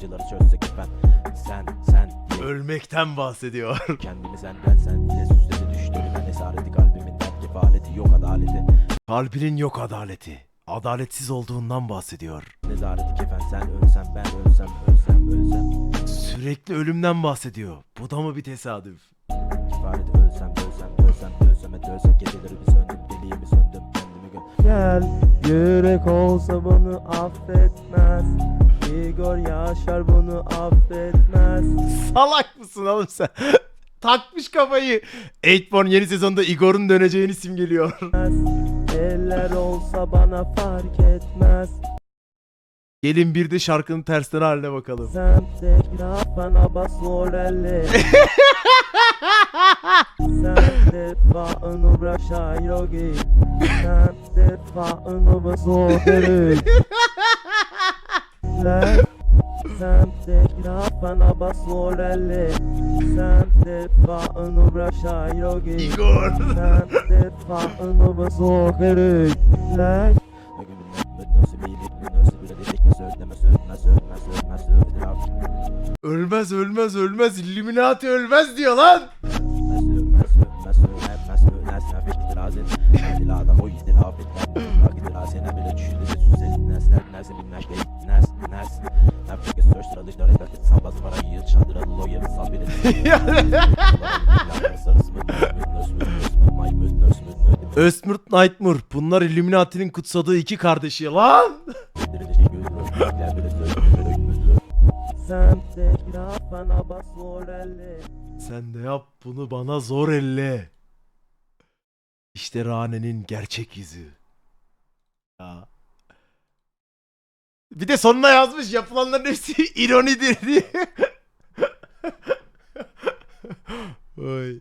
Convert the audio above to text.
acıları çözsek ben Sen sen diye Ölmekten bahsediyor. Kendimi senden sen diye süsledi düşlerime Esareti kalbimin kefaleti yok adaleti Kalbinin yok adaleti. Adaletsiz olduğundan bahsediyor. Nezareti kefen sen ölsem ben ölsem ölsem ölsem Sürekli ölümden bahsediyor. Bu da mı bir tesadüf? Kefareti ölsem ölsem ölsem ölsem ölsem Geceleri bir söndüm deliğimi söndüm kendimi gö Gel yürek olsa bunu affetmez Igor Yaşar bunu affetmez Salak mısın oğlum sen? Takmış kafayı. 8born yeni sezonda Igor'un döneceğini simgeliyor. Eller olsa bana fark etmez Gelin bir de şarkının tersten haline bakalım. Sen tekrar bana bas orelle Sen defa'ını bırak yogi Sen defa'ını bas orelle Sen tekrar bana bas orelle Sen defa'ını bırak yogi Igor. Sen defa'ını bas orelle Ölmez ölmez ölmez. Illuminati ölmez diyor lan. Ösmürt Nightmare. Bunlar Illuminati'nin kutsadığı iki kardeşi lan. Sen de yap bunu bana zor elle. İşte Rane'nin gerçek yüzü. Ya. Bir de sonuna yazmış yapılanların hepsi ironidir diye. Oy.